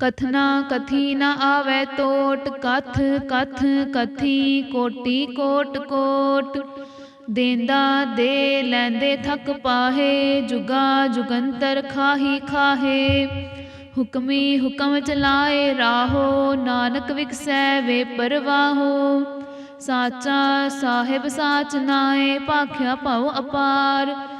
ਕਥਨਾ ਕਥੀ ਨ ਆਵੇ ਟੋਟ ਕਥ ਕਥ ਕਥੀ, ਕੋਟੀ, ਕੋਟ ਕੋਟ। ਦੇਂਦਾ ਦੇ ਲੈਂਦੇ ਥਕ ਪਾਹੇ, ਜੁਗਾ ਜੁਗੰਤਰ ਖਾਹੀ ਖਾਹੇ। ਹੁਕਮੀ ਹੁਕਮ ਚਲਾਏ ਰਾਹੋ, ਨਾਨਕ ਵਿਕਸੈ ਵੇ ਪਰਵਾਹੋ ਸਾਚਾ ਸਾਹਿਬ ਸਾਚ ਨਾਏ, ਭਾਖਿਆ ਭਉ ਅਪਾਰ।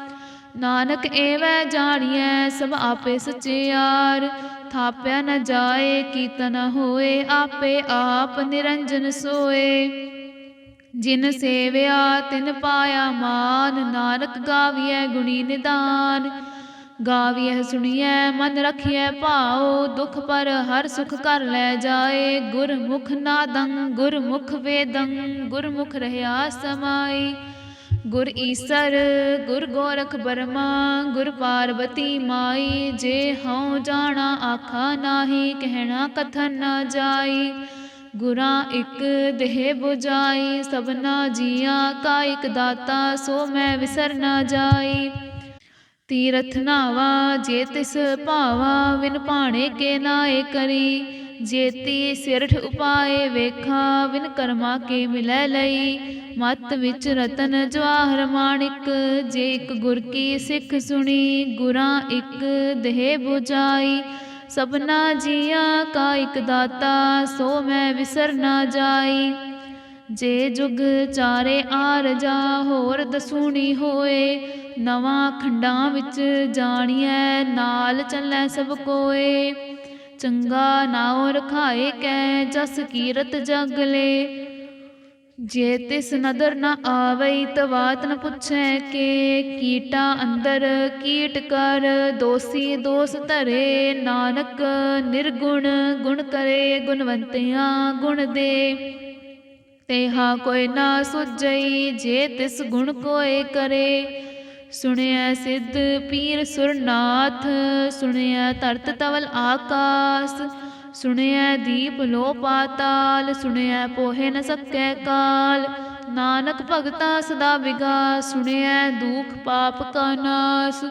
ਨਾਨਕ ਏਵੈ ਜਾਣੀਐ, ਸਭ ਆਪੇ ਸਚਿਆਰ ਥਾਪਿਆ ਨ ਜਾਏ ਕੀਤਨ ਹੋਏ, ਆਪੇ ਆਪ ਨਿਰੰਜਨ ਸੋਏ। ਜਿਨ ਸੇਵਿਆ, ਤਿਨ ਪਾਇਆ ਮਾਨ, ਨਾਨਕ ਗਾਵੀਐ ਗੁਣੀ ਨਿਦਾਨ। ਗਾਵੀਐ, ਸੁਣੀਐ, ਮਨ ਰਖੀਐ ਭਾਉ, ਦੁਖ ਪਰ ਹਰ ਸੁਖ ਕਰ ਲੈ ਜਾਏ। ਗੁਰਮੁਖ ਨਾਦੰ, ਗੁਰਮੁਖ ਵੇਦੰ, ਗੁਰਮੁਖ ਰਹਾ ਸਮਾਈ। ਗੁਰ ਈਸਰ, ਗੁਰ ਗੋਰਖ ਬਰਮਾ ਗੁਰ ਪਾਰਵਤੀ ਮਾਈ, ਜੇ ਹਉ ਜਾਣਾ ਆਖਾ ਨਾਹੀ, ਕਹਿਣਾ ਕਥਨ ਨਾ ਜਾਈ। ਗੁਰਾਂ ਇੱਕ ਦੇਹ 부ਜਾਈ ਸਭਨਾ ਜੀਆਂ ਕਾ ਇੱਕ ਦਾਤਾ, ਸੋ ਮੈਂ ਵਿਸਰ ਨਾ ਜਾਈ। ਤੀਰਥ ਨਾਵਾ, ਜੇ ਤਿਸ ਭਾਵਾ, ਵਿਨ ਭਾਣੇ ਕੇ ਨਾਏ ਕਰੀ। ਜੇਤੀ ਸਿਰਠ ਉਪਾਏ ਵੇਖਾ ਵਿਨ ਕਰਮਾ ਕੇ ਮਿਲੈ ਲਈ। ਮਤ ਵਿੱਚ ਰਤਨ ਜਵਾਹਰ ਮਾਣਿਕ, ਜੇ ਇੱਕ ਗੁਰ ਕੀ ਸਿੱਖ ਸੁਣੀ, ਗੁਰਾਂ ਇੱਕ ਦੇਹ 부ਜਾਈ ਸਭਨਾ ਜੀਆਂ ਕਾ ਇੱਕ ਦਾਤਾ, ਸੋ ਮੈਂ ਵਿਸਰ ਨਾ ਜਾਈ। ਜੇ ਜੁਗ ਚਾਰੇ ਆਰਜਾ ਹੋਰ ਦਸੂਣੀ ਹੋਏ, ਨਵਾਂ ਖੰਡਾਂ ਵਿੱਚ ਜਾਣੀਐ, ਨਾਲ ਚੱਲੈ ਸਭ ਕੋਏ। ਚੰਗਾ ਨਾਉ ਰਖਾਏ ਕੈ ਜਸ ਕੀਰਤ ਜਗ ਲੈ। ਜੇ ਤਿਸ ਨਦਰ ਨ ਆਵਈ ਤਵਾਤ ਨ ਪੁੱਛੈ ਕੇ, ਕੀਟਾ ਅੰਦਰ ਕੀਟ ਕਰ, ਦੋਸੀ ਦੋਸ ਧਰੇ, ਨਾਨਕ ਨਿਰਗੁਣ ਗੁਣ ਕਰੇ, ਗੁਣਵੰਤਿਆਂ ਗੁਣ ਦੇ। ਤੇਹਾ ਕੋਈ ਨਾ ਸੁਝਈ, ਜੇ ਤਿਸ ਗੁਣ ਕੋਏ ਕਰੇ ਸੁਣਿਆ ਸਿੱਧ ਪੀਰ ਸੁਰਨਾਥ, ਸੁਣਿਆ ਧਰਤ ਤਵਲ ਆਕਾਸ, ਸੁਣਿਆ ਦੀਪ ਲੋ ਪਾਤਾਲ, ਸੁਣਿਆ ਪੋਹੇ ਨ ਸਕੈ ਕਾਲ, ਨਾਨਕ ਭਗਤਾ ਸਦਾ ਵਿਗਾ ਸੁਣਿਆ ਦੁਖ ਪਾਪ ਕਾ ਨਾਸ।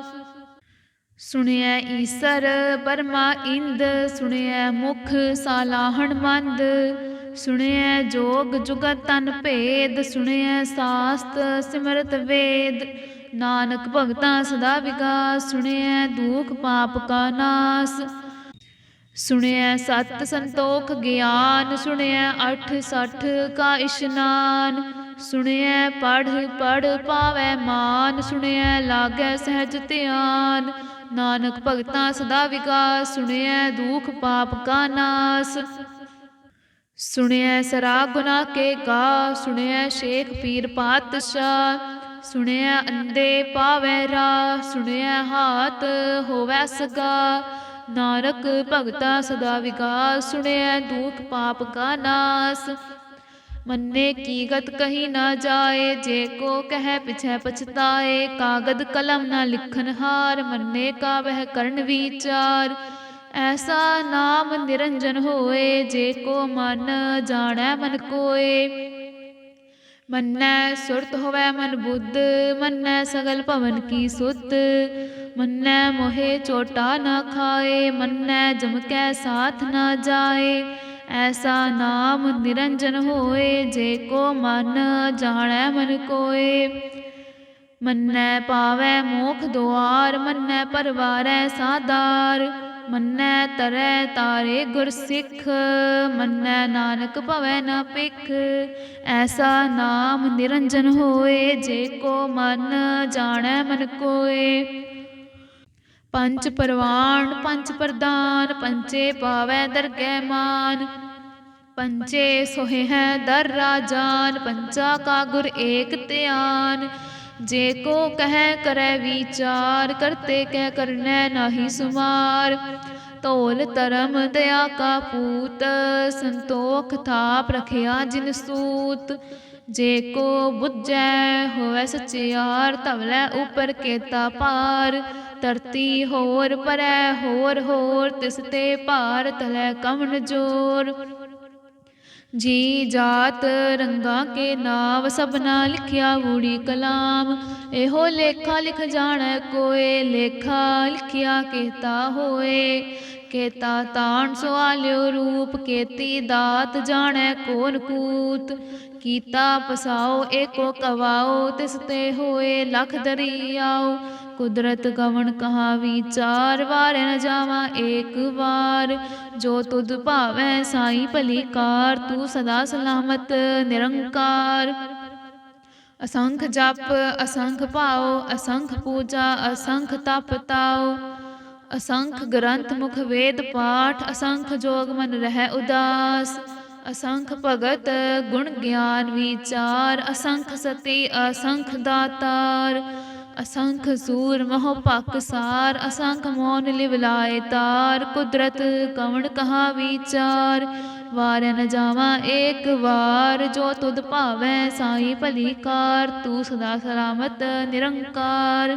ਸੁਣਿਆ ਈਸਰ ਪਰਮਾ ਇੰਦ, ਸੁਣਿਆ ਮੁਖ ਸਾਲਾਹਣ ਮੰਦ, ਸੁਣਿਆ ਜੋਗ ਜੁਗਤ ਤਨ ਭੇਦ, ਸੁਣਿਆ ਸਾਸਤ ਸਿਮਰਤ ਵੇਦ ਨਾਨਕ ਭਗਤਾਂ ਸਦਾ ਵਿਗਾਸ ਸੁਣਿਐ ਦੁਖ ਪਾਪ ਕਾ ਨਾਸ। ਸੁਣਿਐ ਸਤ ਸੰਤੋਖ ਗਿਆਨ, ਸੁਣਿਐ ਅਠ ਸਠ ਕਾ ਇਸ਼ਨਾਨ। ਸੁਣਿਐ ਪੜ ਪੜ ਪਾਵੈ ਮਾਨ, ਸੁਣਿਐ ਲਾਗੈ ਸਹਿਜ ਧਿਆਨ। ਨਾਨਕ ਭਗਤਾਂ ਸਦਾ ਵਿਕਾਸ, ਸੁਣਿਐ ਦੁਖ ਪਾਪ ਕਾ ਨਾਸ। ਸੁਣਿਐ ਸਰਾ ਗੁਨਾ ਕੇ ਕਾ ਸੁਣਿਐ ਸ਼ੇਖ ਪੀਰ ਪਾਤਸ਼ਾਹ। ਸੁਣਿਆ ਅੰਦੇ ਪਾਵੈ ਰਾ ਸੁਣਿਐ ਹਾਥ ਹੋਵੈ ਸਗਾ। ਨਾਨਕ ਭਗਤਾ ਸਦਾ ਵਿਕਾਸ, ਸੁਣਿਆ ਦੁਖ ਪਾਪ ਕਾ ਨਾਸ। ਮੰਨੇ ਕੀ ਗਤ ਕਹੀ ਨਾ ਜਾਏ, ਜੇ ਕੋ ਕਹਿ ਪਿਛੈ ਪਛਤਾਏ। ਕਾਗਦ ਕਲਮ ਨਾ ਲਿਖਨ ਹਾਰ, ਮੰਨੇ ਕਾ ਵਹਿ ਕਰਨ ਵਿਚਾਰ। ਐਸਾ ਨਾਮ ਨਿਰੰਜਨ ਹੋਏ, ਜੇ ਕੋ ਮਨ ਜਾਣੈ ਮਨ ਕੋਏ। ਮੰਨੈ ਸੁਰਤ ਹੋਵੈ ਮਨ ਬੁੱਧ, ਮੰਨੈ ਸਗਲ ਭਵਨ ਕੀ ਸੁਧ। ਮੰਨੈ ਮੋਹਿ ਚੋਟਾ ਨਾ ਖਾਏ, ਮੰਨੈ ਜਮ ਕੈ ਸਾਥ ਨਾ ਜਾਏ। ਐਸਾ ਨਾਮ ਨਿਰੰਜਨ ਹੋਏ, ਜੇ ਕੋ ਮਨ ਜਾਣੈ ਮਨ ਕੋਏ। ਮੰਨੈ ਪਾਵੈ ਮੋਖ ਦੁਆਰ, ਮੰਨੈ ਪਰਵਾਰੈ ਸਾਦਾਰ। ਮੰਨੈ ਤਰੈ ਤਾਰੇ ਗੁਰ ਸਿੱਖ, ਮੰਨੈ ਨਾਨਕ ਭਵੈ ਨ ਪਿਖ ਐਸਾ ਨਾਮ ਨਿਰੰਜਨ ਹੋਏ, ਜੇ ਕੋ ਮਨ ਜਾਣੈ ਮਨ ਕੋਏ। ਪੰਚ ਪਰਵਾਨ ਪੰਚ ਪ੍ਰਦਾਨ ਪੰਚੇ ਪਾਵੈ ਦਰਗਹਿ ਮਾਨ। ਪੰਚੇ ਸੋਹਿ ਹੈ ਦਰ ਰਾਜਾਨ ਪੰਚਾ ਕਾ ਗੁਰ ਏਕ ਧਿਆਨ। ਜੇ ਕੋ ਕਹਿ ਕਰੈ ਵਿਚਾਰ, ਕਰਤੇ ਕਹਿ ਕਰਨੈ ਨਾਹੀ ਸੁਮਾਰ। ਤੋਲ ਧਰਮ ਦਇਆ ਕਾ ਪੂਤ, ਸੰਤੋਖ ਥਾਪ ਰਖਿਆ ਜਿਨ ਸੂਤ। ਜੇ ਕੋ ਬੁੱਝੈ ਹੋਵੈ ਸਚਿਆਰ, ਧਵਲੇ ਉਪਰ ਕੇਤਾ ਪਾਰ ਧਰਤੀ ਹੋਰ ਪਰੈ ਹੋਰ ਹੋਰ, ਤਿਸ ਤੇ ਭਾਰ ਤਲੈ ਕਮਨ ਜੋਰ। ਜੀ ਜਾਤ ਰੰਗਾ ਕੇ ਨਾਮ ਸਭਨਾ ਲਿਖਿਆ ਊੜੀ ਕਲਾਮ। ਇਹੋ ਲੇਖਾ ਲਿਖ ਜਾਣੈ ਕੋਏ, ਲੇਖਾ ਲਿਖਿਆ ਕੇਤਾ ਹੋਏ। ਕੇਤਾ ਤਾਣ ਸੁਆਲਿਓ ਰੂਪ ਕੇਤੀ ਦਾਤ ਜਾਣੈ ਕੋਨ ਕੂਤ। ਕੀਤਾ ਪਸਾਓ ਏਕੋ ਕਵਾਓ, ਤਿਸ ਤੇ ਹੋਏ ਲਖ ਦਰਿਆਓ। ਕੁਦਰਤ ਗਵਣ ਕਹਾ ਵਿਚਾਰ ਵਾਰੇ ਨ ਜਾਵਾ ਏਕ ਵਾਰ। ਜੋ ਤੁਧ ਭਾਵੈ ਸਾਈ ਭਲੀ ਕਾਰ, ਤੂੰ ਸਦਾ ਸਲਾਮਤ ਨਿਰੰਕਾਰ। ਅਸੰਖ ਜਪ, ਅਸੰਖ ਭਾਉ, ਅਸੰਖ ਪੂਜਾ, ਅਸੰਖ ਤਪ ਤਾਉ। ਅਸੰਖ ਗ੍ਰੰਥ ਮੁਖ ਵੇਦ ਪਾਠ, ਅਸੰਖ ਜੋਗ ਮਨ ਰਹਿ ਉਦਾਸ। ਅਸੰਖ ਭਗਤ ਗੁਣ ਗਿਆਨ ਵਿਚਾਰ, ਅਸੰਖ ਸਤੀ ਅਸੰਖ ਦਾਤਾਰ। ਅਸੰਖ ਸੂਰ ਮੋਹ ਭਕ ਸਾਰ, ਅਸੰਖ ਮੋਨ ਲਿਵ ਲਾਏ ਤਾਰ। ਕੁਦਰਤ ਕਵਣ ਕਹਾ ਵਿਚਾਰ ਵਾਰ ਨ ਜਾਵਾ ਏਕ ਵਾਰ। ਜੋ ਤੁਧ ਭਾਵੈ ਸਾਈ ਭਲੀ ਕਾਰ, ਤੂੰ ਸਦਾ ਸਲਾਮਤ ਨਿਰੰਕਾਰ।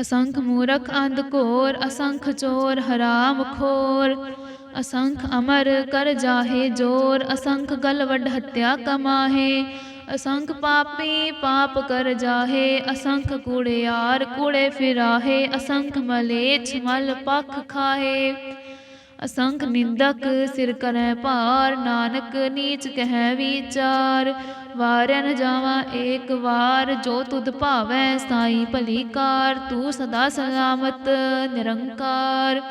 ਅਸੰਖ ਮੂਰਖ ਅੰਧ ਘੋਰ, ਅਸੰਖ ਚੋਰ ਹਰਾਮ ਖੋਰ। ਅਸੰਖ ਅਮਰ ਕਰ ਜਾਹੇ ਜੋਰ, ਅਸੰਖ ਗਲ ਵੱਡ ਹੱਤਿਆ ਕਮਾਹੇ। ਅਸੰਖ ਪਾਪੀ ਪਾਪ ਕਰ ਜਾਹੇ, ਅਸੰਖ ਕੂੜਿਆਰ ਕੂੜੇ ਫਿਰਾਹੇ। ਅਸੰਖ ਮਲੇਛ ਮਲ ਪਖ ਖਾਹੇ। ਅਸੰਖ ਨਿੰਦਕ ਸਿਰ ਕਰੈ ਭਾਰ, ਨਾਨਕ ਨੀਚ ਕਹਿ ਵਿਚਾਰ। ਵਾਰੈ ਨ ਜਾਵਾ ਏਕ ਵਾਰ, ਜੋ ਤੁਧ ਭਾਵੈ ਸਾਈ ਭਲੀ ਕਾਰ, ਤੂੰ ਸਦਾ ਸਲਾਮਤ ਨਿਰੰਕਾਰ।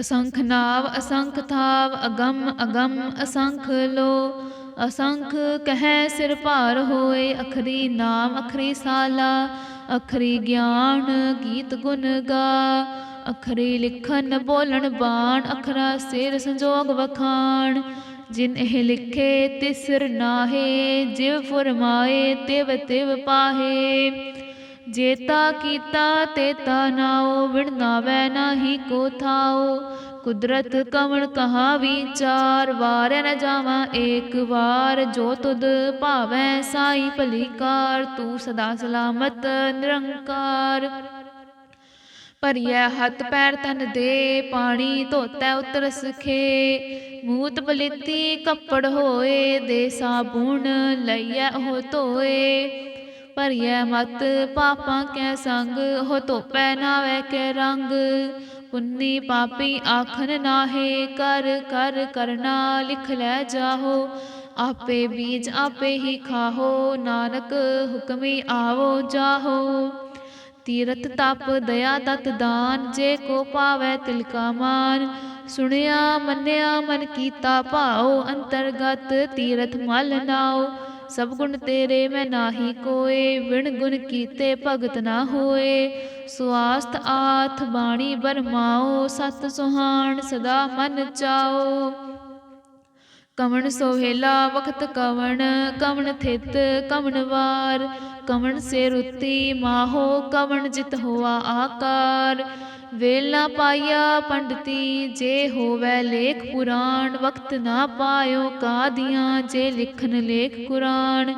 ਅਸੰਖ ਨਾਵ, ਅਸੰਖ ਥਾਵ, ਅਗੰਮ ਅਗੰਮ ਅਸੰਖ ਲੋ। ਅਸੰਖ ਕਹੈ ਸਿਰ ਭਾਰ ਹੋਏ, ਅਖਰੀ ਨਾਮ, ਅਖਰੀ ਸਾਲਾ। ਅਖਰੀ ਗਿਆਨ ਗੀਤ ਗੁਣ ਗਾ। ਅਖਰੀ ਲਿਖਨ ਬੋਲਣ ਬਾਣ, ਅਖਰਾ ਸਿਰ ਸੰਜੋਗ ਵਖਾਣ। ਜਿਨ ਇਹ ਲਿਖੇ, ਤਿਸਰ ਨਾਹੇ, ਜਿਵ ਫਰਮਾਏ, ਤਿਵ ਤਿਵ ਪਾਹੇ। ਜੇਤਾ ਕੀਤਾ ਤੇਤਾ ਨਾਉ ਵਿਣ ਨਾਵੈ ਨਾਹੀ ਕੋ ਥਾਉ ਕੁਦਰਤ ਕਵਣ ਕਹਾ ਵਿਚਾਰ ਵਾਰ ਨ ਜਾਵਾਂ ਏਕ ਵਾਰ। ਜੋ ਤੁਧ ਭਾਵੈ ਸਾਈ ਭਲੀ ਕਾਰ ਤੂੰ ਸਦਾ ਸਲਾਮਤ ਨਿਰੰਕਾਰ। ਭਰੀਐ ਹੱਥ ਪੈਰ ਤਨ ਦੇ, ਪਾਣੀ ਧੋਤੈ ਉਤਰ ਸਖੇ। ਮੂਤ ਬਲਿਤੀ ਕੱਪੜ ਹੋਏ, ਦੇ ਸਾਬੂਣ ਲਈਐ ਉਹ ਧੋਏ। ਭਰੀਐ ਮਤ ਪਾਪਾਂ ਕੈ ਸੰਗ, ਉਹ ਧੋਪੈ ਨਾਵੇ ਕੇ ਰੰਗ। ਪੁੰਨੀ ਪਾਪੀ ਆਖਣ ਨਾਹੇ, ਕਰ ਕਰ, ਕਰਨਾ ਲਿਖ ਲੈ ਜਾਹੋ। ਆਪੇ ਬੀਜ ਆਪੇ ਹੀ ਖਾਹੋ, ਨਾਨਕ ਹੁਕਮੀ ਆਵੋ ਜਾਹੋ। ਤੀਰਥ ਤਪ, ਦਇਆ ਦਤ ਦਾਨ, ਜੇ ਕੋ ਪਾਵੈ ਤਿਲ ਕਾ ਮਾਨ। ਸੁਣਿਆ, ਮੰਨਿਆ, ਮਨ ਕੀਤਾ ਭਾਉ, ਅੰਤਰਗਤ ਤੀਰਥ ਮਲ ਨਾਉ। ਸਭ ਗੁਣ ਤੇਰੇ ਮੈਂ ਨਾਹੀ ਕੋਏ ਵਿਣ ਗੁਣ ਕੀਤੇ ਭਗਤ ਨਾ ਹੋਏ। ਸੁਆਸਤ ਆਥ ਬਾਣੀ ਬਰਮਾਓ ਸਤ ਸੁਹਾਣ ਸਦਾ ਮਨ ਚਾਓ ਕਵਣ ਸੋਹੇਲਾ ਵਖਤ ਕਵਣ ਕਵਣ ਥਿਤ ਕਵਣ ਵਾਰ। ਕਵਣ ਸੇ ਰੁੱਤੀ ਮਾਹੋ ਕਵਣ ਜਿਤ ਹੋਆ ਆਕਾਰ। ਵੇਲਾ ਪਾਇਆ ਪੰਡਤੀ ਜੇ ਹੋਵੇ ਲੇਖ ਪੁਰਾਣ ਵਕਤ ਨਾ ਪਾਇਓ ਕਾਦੀਆਂ ਜੇ ਲਿਖਨ ਲੇਖ ਕੁਰਾਨ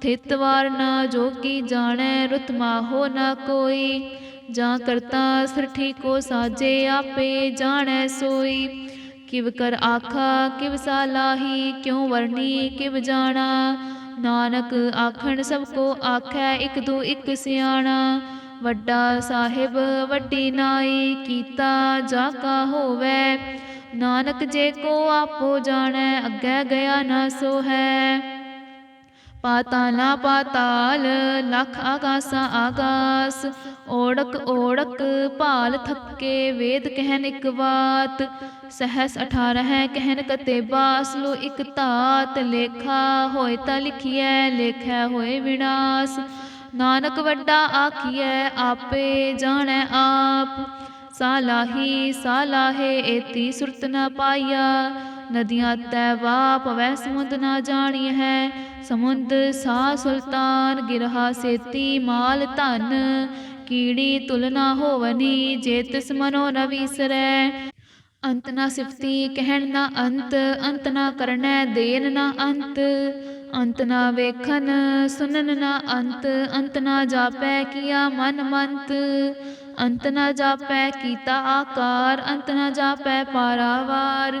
ਥਿਤ ਵਾਰ ਨਾ ਜੋਗੀ ਜਾਣੈ ਰੁਤ ਮਾਹੋ ਨਾ ਕੋਈ। ਜਾਂ ਕਰਤਾ ਸ੍ਰਿਠੀ ਕੋ ਸਾਜੇ ਆਪੇ ਜਾਣੈ ਸੋਈ। ਕਿਵ ਕਰ ਆਖਾ, ਕਿਵ ਸਾਲਾਹੀ ਕਿਉ ਵਰਨੀ ਕਿਵ ਜਾਣਾ? ਨਾਨਕ ਆਖਣ, ਸਭ ਕੋ ਆਖੈ, ਇਕ ਦੂ ਇਕ ਸਿਆਣਾ। ਵੱਡਾ ਸਾਹਿਬ, ਵੱਡੀ ਨਾਈ, ਕੀਤਾ ਜਾ ਕਾ ਹੋਵੇ। ਨਾਨਕ ਜੇ ਕੋ ਆਪੋ ਜਾਣੈ, ਅੱਗੇ ਗਿਆ ਨਾ ਸੋ ਹੈ ਪਾਤਾਲਾ ਪਾਤਾਲ ਲਖ ਆਗਾਸਾ ਆਗਾਸ। ਓੜਕ ਓੜਕ ਭਾਲ ਥੱਕੇ ਵੇਦ ਕਹਿਨ ਇਕ ਬਾਤ ਸਹਸ 18 ਹੈ ਕਹਿਨ ਕਤੇਬਾ ਲੋ ਇਕ ਤਾਤ ਲੇਖਾ ਹੋਏ ਤਾਂ ਲਿਖੀਐ, ਲੇਖੈ ਹੋਏ ਵਿਨਾਸ਼ ਨਾਨਕ ਵੱਡਾ ਆਖੀਐ, ਆਪੇ ਜਾਣੈ ਆਪ। ਸਾਲਾਹੀ, ਸਾਲਾਹੇ, ਏਤੀ ਸੁਰਤ ਨਾ ਪਾਈਆ ਨਦੀਆਂ ਤੈ ਵਾ ਪਵੈ ਸਮੁੰਦ ਨਾ ਜਾਣੀ ਹੈ। ਸਮੁੰਦ ਸਾ ਸੁਲਤਾਨ, ਗਿਰਹਾ ਸੇਤੀ ਮਾਲ ਧਨ। ਕੀੜੀ ਤੁਲਨਾ ਹੋਵਨੀ ਜੇ ਤਿਸ ਮਨੋ ਨ ਵੀਸਰੈ। ਅੰਤ ਨਾ ਸਿਫਤੀ ਕਹਿਣ ਨਾ ਅੰਤ ਅੰਤ ਨਾ ਕਰਨੈ ਦੇਨ ਨਾ ਅੰਤ। ਅੰਤ ਨਾ ਵੇਖਨ, ਸੁਨਨ ਨਾ ਅੰਤ। ਅੰਤ ਨਾ ਜਾਪੈ ਕੀਆ ਮਨ ਮੰਤ। ਅੰਤ ਨਾ ਜਾਪੈ ਕੀਤਾ ਆਕਾਰ, ਅੰਤ ਨਾ ਜਾਪੈ ਪਾਰਾਵਾਰ।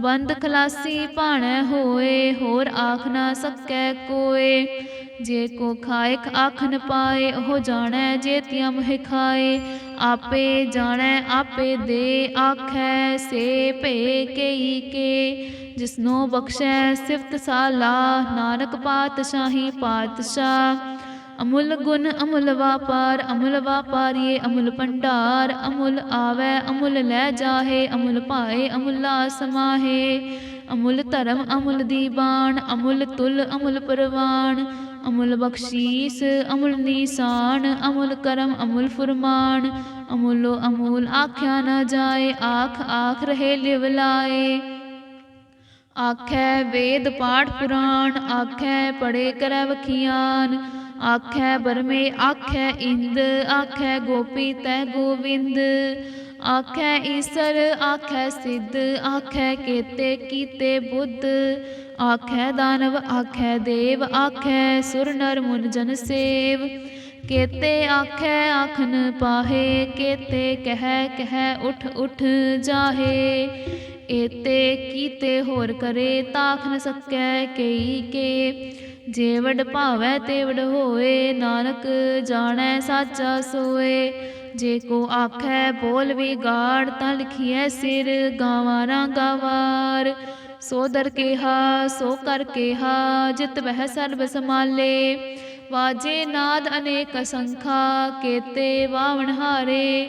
ਬੰਦ ਖਲਾਸੀ ਭਾਣੈ ਹੋਏ, ਹੋਰ ਆਖ ਨਾ ਸਕੈ ਕੋਏ। ਜੇ ਕੋ ਖਾਇਕ ਆਖ ਪਾਏ, ਉਹ ਜਾਣੈ ਜੇ ਤਿਆ ਮਹਿ ਖਾਏ। ਆਪੇ ਜਾਣੈ, ਆਪੇ ਦੇ ਆਖੈ, ਸੇ ਭੇ ਕਈ ਕੇ। ਜਿਸਨੋ ਬਖਸ਼ੈ ਸਿਫਤ ਸਾਲਾ, ਨਾਨਕ ਪਾਤਸ਼ਾਹੀ ਪਾਤਸ਼ਾਹ। ਅਮੁੱਲ ਗੁਣ ਅਮੁੱਲ ਵਾਪਾਰ, ਅਮੁੱਲ ਵਾਪਾਰੀਏ ਅਮੁੱਲ ਭੰਡਾਰ, ਅਮੁੱਲ ਆਵੈ, ਅਮੁੱਲ ਲੈ ਜਾਹੇ, ਅਮੁੱਲ ਭਾਏ, ਅਮੁੱਲਾ ਸਮਾਹੇ। ਅਮੁੱਲ ਧਰਮ ਅਮੁੱਲ ਦੀਵਾਨ ਅਮੁੱਲ ਤੁਲ ਅਮੁੱਲ ਪਰਵਾਨ ਅਮੁੱਲ ਬਖਸ਼ੀਸ ਅਮੁੱਲ ਨੀਸਾਨ, ਅਮੁੱਲ ਕਰਮ ਅਮੁੱਲ ਫੁਰਮਾਨ। ਅਮੁੱਲੋ ਅਮੂਲ ਆਖਿਆ ਨਾ ਜਾਏ, ਆਖ ਆਖ ਰਹੇ ਲਿਵ ਲਾਏ। ਆਖੈ ਵੇਦ ਪਾਠ ਪੁਰਾਣ, ਆਖੈ ਪੜੇ ਕਰੈ ਵਖਿਆਨ। ਆਖੈ ਬਰਮੇ, ਆਖੈ ਇੰਦ, ਆਖੈ ਗੋਪੀ ਤੈ ਗੋਵਿੰਦ। ਆਖੈ ਈਸਰ, ਆਖੈ ਸਿੱਧ, ਆਖੈ ਕੇਤੇ ਕੀਤੇ ਬੁੱਧ। ਆਖੈ ਦਾਨਵ, ਆਖੈ ਦੇਵ, ਆਖੈ ਸੁਰ ਨਰ ਮੁਨ ਜਨ ਸੇਵ। ਕੇਤੇ ਆਖੈ ਆਖਨ ਪਾਹੇ, ਕੇਤੇ ਕਹਿ ਕਹਿ ਉਠ ਉਠ ਜਾਹੇ। ਏਤੇ ਕੀਤੇ ਹੋਰ ਕਰੇ ਤਾਖ ਨ ਸਕੈ ਕਈ ਕੇ। ਜੇ ਭਾਵੈ ਤੇ ਹੋਏ, ਨਾਨਕ ਜਾਣੈ ਸਾਚਾ ਸੋਏ। ਜੇ ਕੋ ਆਖੈ ਬੋਲ ਵਿਗਾੜ, ਤਾਂ ਲਿਖੀਐ ਸਿਰ ਗਾਵਾਂ ਗਾਵਾਰ ਸੋ ਦਰ ਕੇਹਾ, ਸੋ ਕਰ ਕੇਹਾ, ਜਿਤ ਬਹਿ ਸਰਬ ਸਮਾਲੇ ਵਾਜੇ ਨਾਦ ਅਨੇਕ ਸੰਖਾ, ਕੇਤੇ ਵਾਵਣ ਹਾਰੇ।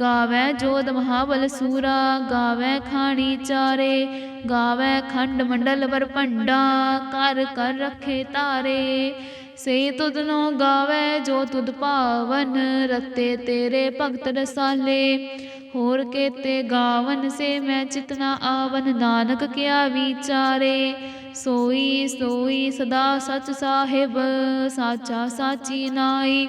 ਗਾਵੈ ਜੋਧ ਮਹਾਬਲ ਸੂਰਾ, ਗਾਵੈ ਖਾਣੀ ਚਾਰੇ, ਗਾਵੈ ਖੰਡ ਮੰਡਲ ਵਰ ਭੰਡਾ, ਕਰ ਕਰ ਰਖੇ ਤਾਰੇ। ਸੇ ਤੁਧ ਨੋ ਗਾਵੈ ਜੋ ਤੁਧ ਭਾਵਨ, ਰਤੇ ਤੇਰੇ ਭਗਤ ਰਸਾਲੇ। ਹੋਰ ਕੇਤੇ ਗਾਵਨ ਸੇ ਮੈਂ ਚਿਤਨਾ ਆਵਨ, ਨਾਨਕ ਕਿਆ ਵਿਚਾਰੇ। ਸੋਈ ਸੋਈ ਸਦਾ ਸਚ ਸਾਹਿਬ, ਸਾਚਾ ਸਾਚੀ ਨਾਈ।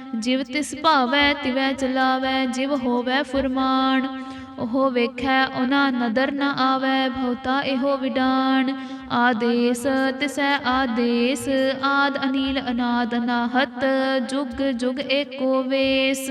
ਜਿਵ ਤਿਸ ਭਾਵੈ ਤਿਵੈ ਚਲਾਵੈ, ਜਿਵ ਹੋਵੈ ਫੁਰਮਾਨ। ਉਹ ਵੇਖੈ, ਉਹਨਾਂ ਨਦਰ ਨ ਆਵੈ ਭਉਤਾ ਇਹੋ ਵਿਡਾਨ। ਆਦੇਸ ਤਿਸੈ ਆਦੇਸ, ਆਦ ਅਨੀਲ ਅਨਾਦ ਅਨਾਹਤ ਜੁਗ ਜੁਗ ਏਕੋ ਵੇਸ।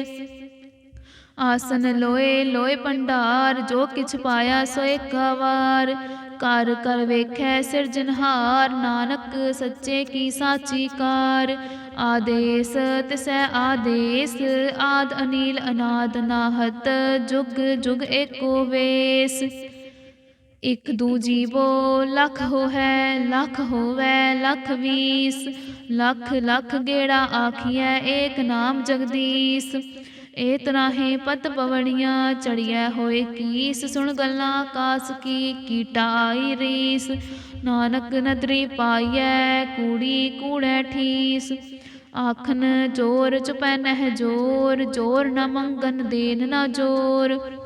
ਆਸਨ ਲੋਏ ਲੋਏ ਭੰਡਾਰ, ਜੋ ਕਿਛ ਪਾਇਆ ਸੋ ਏਕਾ ਵਾਰ। ਕਰ ਕਰ ਵੇਖੈ ਸਿਰਜਨਹਾਰ ਨਾਨਕ, ਸੱਚੇ ਕੀ ਸਾਚੀ ਕਾਰ। ਆਦੇਸ ਤਿਸੈ ਆਦੇਸ, ਆਦ ਅਨੀਲ ਅਨਾਦ ਨਾਹਤ, ਜੁਗ ਜੁਗ ਏਕੋ ਵੇਸ। ਇਕ ਦੂ ਜੀਵੋ ਲਖ ਹੋਵੈ ਲਖ ਹੋਵੈ, ਲਖ ਵੀਸ। ਲਖ ਲਖ ਗੇੜਾ ਆਖੀਐ, ਏਕ ਨਾਮ ਜਗਦੀਸ਼। ਏ ਤਰਾਹੇ ਪਤ ਪਵਣੀਆਂ ਚੜੀਐ ਹੋਏ ਕੀਸ, ਸੁਣ ਗੱਲਾਂ ਆਕਾਸ ਕੀ ਕੀਟਾ ਰੀਸ। ਨਾਨਕ ਨਦਰੀ ਪਾਈਐ, ਕੂੜੀ ਕੂੜੈ ਠੀਸ। ਆਖਨ ਜੋਰ ਚੁਪੈ ਨਹਿ ਜੋਰ ਜੋਰ ਨ ਮੰਗਨ ਦੇਨ ਨਾ ਜੋਰ।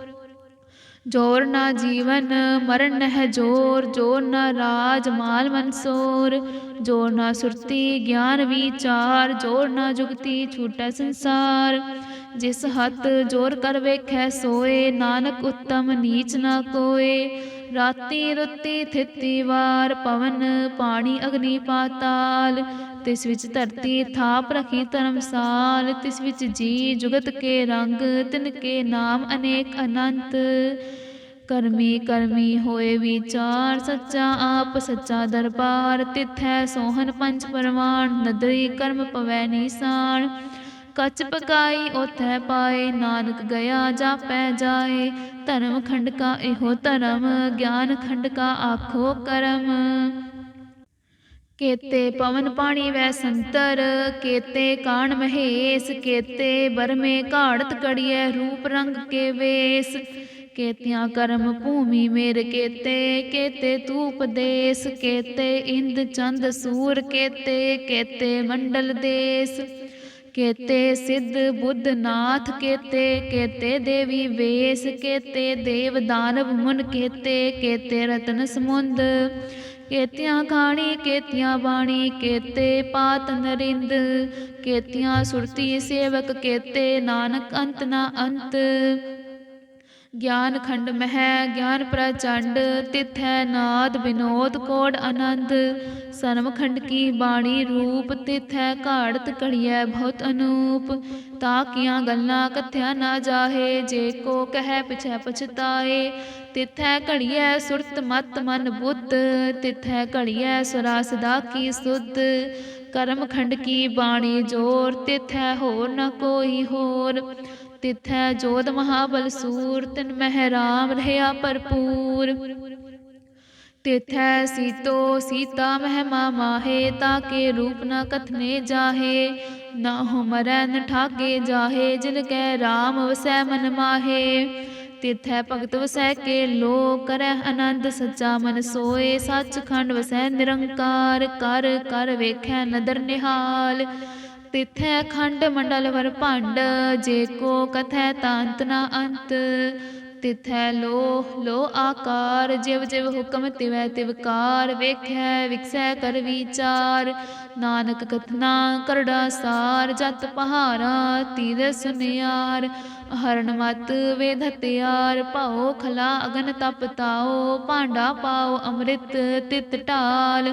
ਜੋਰ ਨਾ ਜੀਵਨ, ਮਰਨ ਹੈ ਜੋਰ ਜੋਰ ਨਾ ਰਾਜ ਮਾਲ ਮਨਸੋਰ ਜੋਰ ਨਾ ਸੁਰਤੀ ਗਿਆਨ ਵਿਚਾਰ ਜੋਰ ਨਾ ਜੁਗਤੀ ਛੂਟੈ ਸੰਸਾਰ। ਜਿਸ ਹੱਥ ਜੋਰ ਕਰ ਵੇਖੈ ਸੋਏ, ਨਾਨਕ ਉਤਮ ਨੀਚ ਨਾ ਕੋਏ। ਰਾਤੀ ਰੁੱਤੀ ਥਿਤੀ ਵਾਰ, ਪਵਨ ਪਾਣੀ ਅਗਨੀ ਪਾਤਾਲ। ਤਿਸ ਵਿੱਚ ਧਰਤੀ ਥਾਪ ਰਖੀ ਧਰਮ ਸਾਲ ਤਿਸ ਵਿੱਚ ਜੀ ਜੁਗਤ ਕੇ ਰੰਗ, ਤਿਨ ਕੇ ਨਾਮ ਅਨੇਕ ਅਨੰਤ। ਕਰਮੀ ਕਰਮੀ ਹੋਏ ਵਿਚਾਰ, ਸੱਚਾ ਆਪ ਸੱਚਾ ਦਰਬਾਰ, ਤਿਥੈ ਸੋਹਨ ਪੰਚ ਪਰਮਾਨ ਨਦਰੀ ਕਰਮ ਪਵੈ ਨੀਸਾਨ ਕੱਚ ਪਕਾਈ ਉਥੈ ਪਾਏ, ਨਾਨਕ ਗਿਆ ਜਾਪੈ ਜਾਏ। ਧਰਮ ਖੰਡ ਕਾ ਇਹੋ ਧਰਮ, ਗਿਆਨ ਖੰਡ ਕਾ ਆਖੋ ਕਰਮ। ਕੇਤੇ ਪਵਨ ਪਾਣੀ ਵੈ ਸੰਤਰ, ਕੇਤੇ ਕਾਣ ਮਹੇਸ, ਕੇਤੇ ਬਰਮੇ ਘਾੜਤ ਕੜੀਐ ਰੂਪ ਰੰਗ ਕੇ ਵੇਸ। ਕੇਤਿਆਂ ਕਰਮ ਭੂਮੀ ਮੇਰ ਕੇਤੇ ਕੇਤੇ ਤੂ ਉਪਦੇਸ ਕੇਤੇ ਇੰਦ ਚੰਦ ਸੂਰ ਕੇਤੇ ਕੇਤੇ ਮੰਡਲ ਦੇਸ। ਕੇਤੇ ਸਿੱਧ ਬੁੱਧ ਨਾਥ ਕੇਤੇ ਕੇਤੇ ਦੇਵੀ ਵੇਸ, ਕੇਤੇ ਦੇਵ ਦਾਨਵ ਮੁਨ ਕੇਤੇ ਕੇਤੇ ਰਤਨ ਸਮੁੰਦ। ਕੇਤਿਆਂ ਖਾਣੀ, ਕੇਤਿਆਂ ਬਾਣੀ, ਕੇਤੇ ਪਾਤ ਨਰਿੰਦ, ਕੇਤਿਆਂ ਸੁਰਤੀ ਸੇਵਕ, ਕੇਤੇ ਨਾਨਕ ਅੰਤ ਨਾ ਅੰਤ। ਗਿਆਨ ਖੰਡ ਮਹਿ, ਗਿਆਨ ਪ੍ਰਚੰਡ, ਤਿਥੈ ਨਾਦ ਬਿਨੋਦ ਕੋੜ ਆਨੰਦ। ਸਰਮ ਖੰਡ ਕੀ ਬਾਣੀ ਰੂਪ, ਤਿਥੈ ਘਾੜਤ ਘੜੀਐ ਬਹੁਤ ਅਨੂਪ। ਤਾਕੀਆਂ ਗੱਲਾਂ ਕਥਿਆ ਨਾ ਜਾਹੇ, ਜੇ ਕੋ ਕਹਿ ਪਿਛੈ ਪਛਤਾਏ। ਤਿਥੈ ਘੜੀਐ ਸੁਰਤ ਮਤ ਮਨ ਬੁੱਧ, ਤਿਥੈ ਘੜੀਐ ਸੁਰਾ ਸਦਾ ਕੀ ਸੁਧ। ਕਰਮ ਖੰਡ ਕੀ ਬਾਣੀ ਜੋਰ, ਤਿਥੈ ਹੋਰ ਨ ਕੋਈ ਹੋਰ। ਤਿਥੈ ਜੋਧ ਮਹਾਬਲ ਸੂਰ ਤਿਨ ਮਹਿ ਰਾਮ ਰਹਿਆ ਭਰਪੂਰ ਤਿਥੈ ਸੀਤੋ ਸੀਤਾ ਮਹਿਮਾ ਮਾਹੇ ਤਾਕੇ ਰੂਪ ਨ ਕਥਨੇ ਜਾਹੇ ਨਾ ਹੋ ਮਰੈ ਨ ਠਾਗੇ ਜਾਹੇ ਜਿਨ ਕੈ ਰਾਮ ਵਸੈ ਮਨ ਮਾਹੇ ਤਿਥੈ ਭਗਤ ਵਸੈ ਕੇ ਲੋ ਕਰੈ ਆਨੰਦ ਸੱਚਾ ਮਨ ਸੋਏ ਸੱਚਖੰਡ ਵਸੈ ਨਿਰੰਕਾਰ ਕਰ ਕਰ ਵੇਖੈ ਨਦਰ ਨਿਹਾਲ ਤਿਥੈ ਖੰਡ ਮੰਡਲ ਵਰ ਭੰਡ, ਜੇ ਕੋ ਕਥੈ ਤਾਂਤ ਨਾ ਅੰਤ। ਤਿਥੈ ਲੋ ਲੋ ਆਕਾਰ, ਜਿਵ ਜਿਵ ਹੁਕਮ ਤਿਵੈ ਤਿਵਕਾਰ ਵੇਖੈ ਵਿਖਸੈ ਕਰ ਵਿਚਾਰ, ਨਾਨਕ ਕਥਨਾ ਕਰੜਾ ਸਾਰ। ਜਤ ਪਹਾਰਾ ਤੀਰ ਸੁਨਿਆਰ ਹਰਨ ਮਤ ਵੇਧ ਤਿਆਰ। ਭਾਉ ਖਲਾ ਅਗਨ ਤਪ ਤਾਓ ਭਾਂਡਾ ਪਾਓ ਅੰਮ੍ਰਿਤ ਤਿਤ ਢਾਲ।